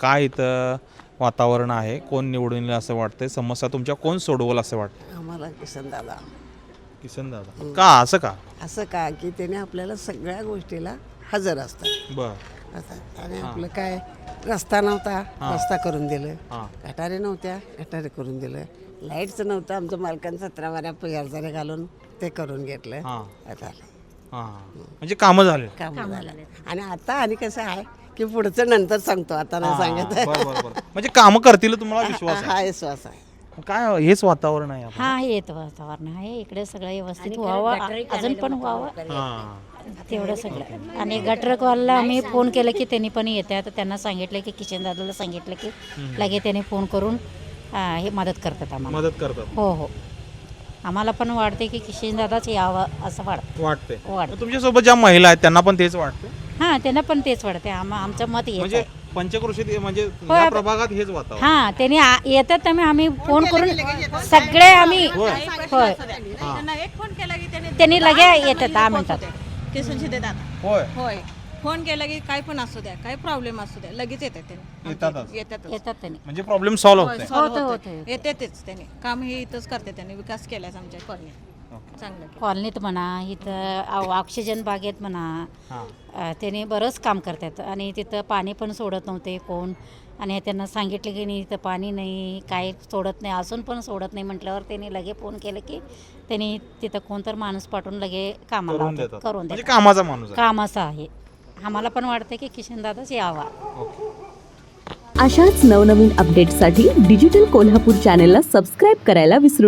काय इथं वातावरण आहे? कोण निवडून येईल असं वाटतंय? समस्या तुमच्या कोण सोडवल असं वाटतं आम्हाला किसन दादा. किसन दादा. का? असं का? असं का? की त्याने आपल्याला सगळ्या गोष्टीला हजर असतात. बर. आणि आपलं काय? रस्ता नव्हता. रस्ता करून दिलं. हां. गटारे नव्हत्या. गटारे करून दिलं. लाईटचं नव्हतं. आमचं मालकानं सतरा बाऱ्या पगारदारे घालून ते करून घेतलं. हां. आता हां. म्हणजे कामं झाले. काम झालं. आणि आता आणि कसं आहे? की पुढचं नंतर सांगतो आता नाही सांगत. बरं बरं बरं. म्हणजे कामं करतील तुम्हाला विश्वास हा विश्वास आहे. काय हेच वातावरण आहे आपलं. हा येत वातावरण आहे. इकडे सगळं व्यवस्थित व्हावं. अजून पण व्हावं. हां. तेवढं सगळं. आणि गटर कॉलला आम्ही फोन केलं की त्यांनी पण येतात तर त्यांना सांगितलं की किशन दादाला सांगितलं की लगे त्याने फोन करून हा, हे मदत करतात आम्हाला. मदत करतात. हो हो. आम्हाला पण वाटते की किशन दादाच यावं असं वाटतं. वाटते. वाटतं तुमच्यासोबत ज्या महिला आहेत त्यांना पण तेच वाटते हां त्यांना पण तेच वाटते आम आमचं मत येत म्हणजे आहे पंचक्रोशीत म्हणजे. या प्रभागात हेच वातावरण. हां त्यांनी आ- येतात त्यामुळे आम्ही फोन करून सगळे आम्ही होय. होय त्यांना एक फोन केला की त्यांनी त्यांनी लगे येतात दहा मिनिटात. दादा. होय. होय. फोन केला की काय पण असू द्या काय प्रॉब्लेम असू द्या लगेच येतात त्यांनी. येतातच. येतातच. येतात त्यांनी. म्हणजे प्रॉब्लेम सॉल्व्ह होते Solve होतं, होतंय. होतं. येतातच त्यांनी. काम हे इथंच करते त्यांनी विकास केलाय आमच्या कॉलनी चांगलं केलं. कॉलनीत म्हणा इथं ऑक्सिजन बागेत म्हणा हां. अ, त्याने बरंच काम करतात. आणि तिथं पाणी पण सोडत नव्हते कोण. आणि त्यांना सांगितलं की नाही इथं पाणी नाही काय सोडत नाही असून पण सोडत नाही म्हटल्यावर त्यांनी लगे फोन केलं की त्यांनी तिथं कोणतर माणूस पाठवून लगे कामाला करून लावतात. देतात. करून म्हणजे देतात. कामाचा माणूस आहे. कामाचं आहे. आम्हाला पण वाटतं की किशनदादाच यावा. अशाच नवनवीन अपडेट्ससाठी डिजिटल कोल्हापूर चॅनेलला सबस्क्राईब करायला विसरू